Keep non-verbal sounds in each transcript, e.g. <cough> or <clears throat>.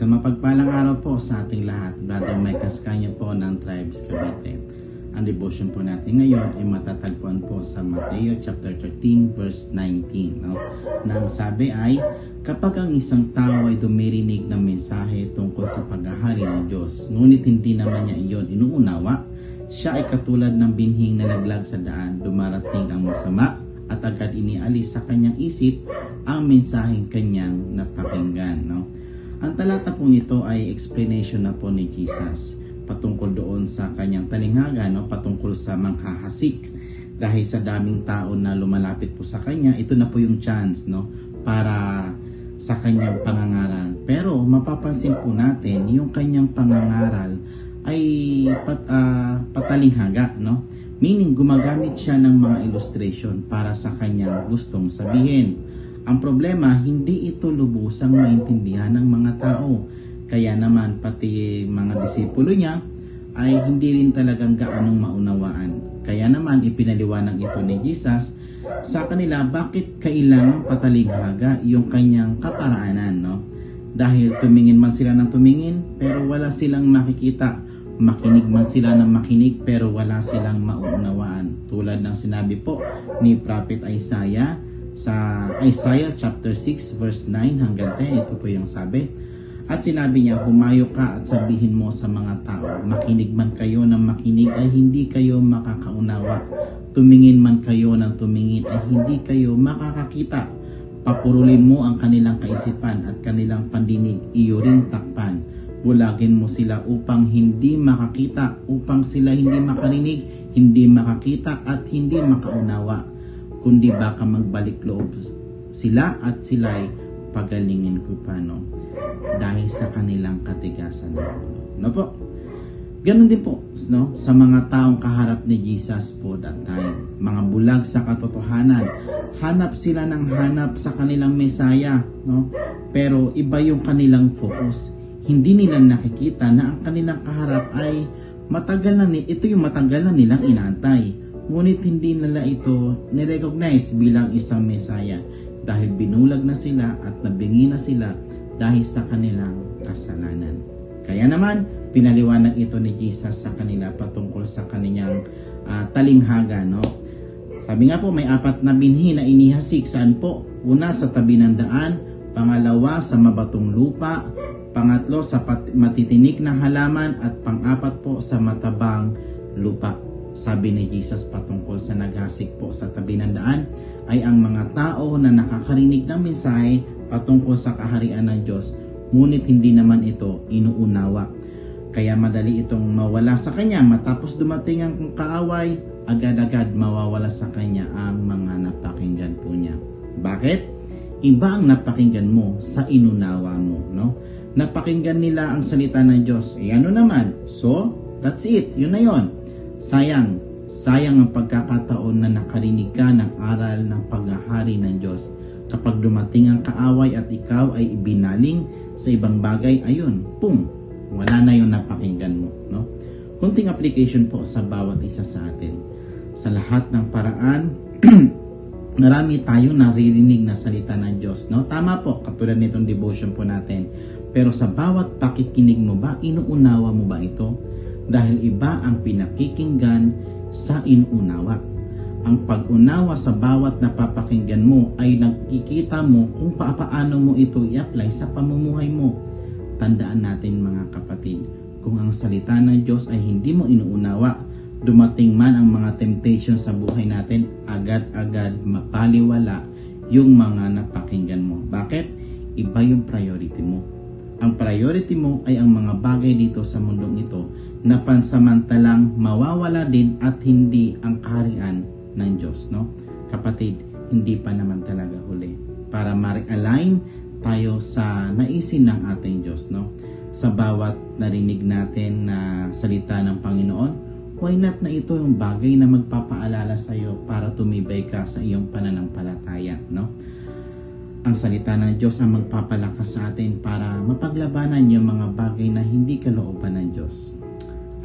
Isang mapagpalang araw po sa ating lahat. Brother Mike Cascaño po ng Tribes Cavite. Ang devotion po natin ngayon ay matatagpuan po sa Mateo chapter 13 verse 19. No? Nang sabi ay, kapag ang isang tao ay dumirinig ng mensahe tungkol sa paghahari ng Diyos, ngunit hindi naman niya iyon inuunawa, siya ay katulad ng binhing nalaglag sa daan, dumarating ang masama at agad inialis sa kanyang isip ang mensaheng kanyang napakinggan. No? Ang talata pong ito ay explanation na po ni Jesus patungkol doon sa kanyang talinghaga, no? patungkol sa manghahasik. Dahil sa daming tao na lumalapit po sa kanya, ito na po yung chance no? para sa kanyang pangangaral. Pero mapapansin po natin, yung kanyang pangangaral ay pat, uh, patalinghaga. No? Meaning, gumagamit siya ng mga illustration para sa kanyang gustong sabihin. Ang problema, hindi ito lubusang maintindihan ng mga tao. Kaya naman, pati mga disipulo niya ay hindi rin talagang gaanong maunawaan. Kaya naman, ipinaliwanag ito ni Jesus sa kanila bakit kailangang patalinghaga yung kanyang kaparaanan. No? Dahil tumingin man sila ng tumingin, pero wala silang makikita makinig man sila ng makinig pero wala silang maunawaan. Tulad ng sinabi po ni Prophet Isaiah sa Isaiah chapter 6 verse 9 hanggang 10, ito po yung sabi. At sinabi niya, humayo ka at sabihin mo sa mga tao, makinig man kayo ng makinig ay hindi kayo makakaunawa. Tumingin man kayo ng tumingin ay hindi kayo makakakita. Papurulin mo ang kanilang kaisipan at kanilang pandinig, iyo ring takpan bulagin mo sila upang hindi makakita, upang sila hindi makarinig, hindi makakita at hindi makaunawa, kundi baka magbalik loob sila at sila'y pagalingin ko pa no dahil sa kanilang katigasan ng ulo. No po? Ganon din po no? sa mga taong kaharap ni Jesus po that time. Mga bulag sa katotohanan. Hanap sila ng hanap sa kanilang Mesaya. No? Pero iba yung kanilang focus hindi nila nakikita na ang kanilang kaharap ay matagal na ni ito yung matagal na nilang inaantay. Ngunit hindi nila ito nirecognize bilang isang Mesaya dahil binulag na sila at nabingi na sila dahil sa kanilang kasalanan. Kaya naman, pinaliwanag ito ni Jesus sa kanila patungkol sa kanilang uh, talinghaga. No? Sabi nga po, may apat na binhi na inihasik. Saan po? Una sa tabi ng daan, pangalawa sa mabatong lupa, pangatlo sa matitinik na halaman at pang-apat po sa matabang lupa. Sabi ni Jesus patungkol sa naghasik po sa tabi ng daan ay ang mga tao na nakakarinig ng mensahe patungkol sa kaharian ng Diyos ngunit hindi naman ito inuunawa. Kaya madali itong mawala sa kanya matapos dumating ang kaaway, agad-agad mawawala sa kanya ang mga napakinggan po niya. Bakit? Iba ang napakinggan mo sa inunawa mo, no? napakinggan nila ang salita ng Diyos. Eh ano naman? So, that's it. Yun na yun. Sayang. Sayang ang pagkakataon na nakarinig ka ng aral ng paghahari ng Diyos. Kapag dumating ang kaaway at ikaw ay ibinaling sa ibang bagay, ayun, pum, wala na yung napakinggan mo. No? Kunting application po sa bawat isa sa atin. Sa lahat ng paraan, <clears throat> marami tayong naririnig na salita ng Diyos. No? Tama po, katulad nitong devotion po natin pero sa bawat pakikinig mo ba, inuunawa mo ba ito? Dahil iba ang pinakikinggan sa inuunawa. Ang pag-unawa sa bawat napapakinggan mo ay nagkikita mo kung paano mo ito i-apply sa pamumuhay mo. Tandaan natin mga kapatid, kung ang salita ng Diyos ay hindi mo inuunawa, dumating man ang mga temptation sa buhay natin, agad-agad mapaliwala yung mga napakinggan mo. Bakit? Iba yung priority mo ang priority mo ay ang mga bagay dito sa mundong ito na pansamantalang mawawala din at hindi ang kaharian ng Diyos. No? Kapatid, hindi pa naman talaga huli. Para ma-align tayo sa naisin ng ating Diyos. No? Sa bawat narinig natin na salita ng Panginoon, why not na ito yung bagay na magpapaalala sa iyo para tumibay ka sa iyong pananampalataya. No? Ang salita ng Diyos ang magpapalakas sa atin para mapaglabanan yung mga bagay na hindi kalooban ng Diyos.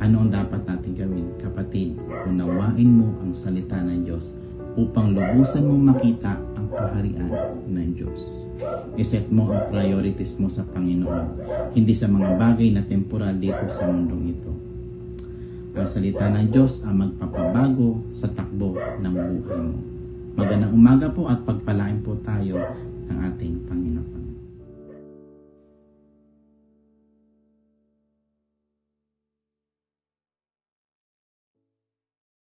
Ano ang dapat natin gawin? Kapatid, unawain mo ang salita ng Diyos. upang lubusan mong makita ang kaharian ng Diyos. Iset mo ang priorities mo sa Panginoon, hindi sa mga bagay na temporal dito sa mundong ito. Ang salita ng Diyos ang magpapabago sa takbo ng buhay mo. Magandang umaga po at pagpalain po tayo.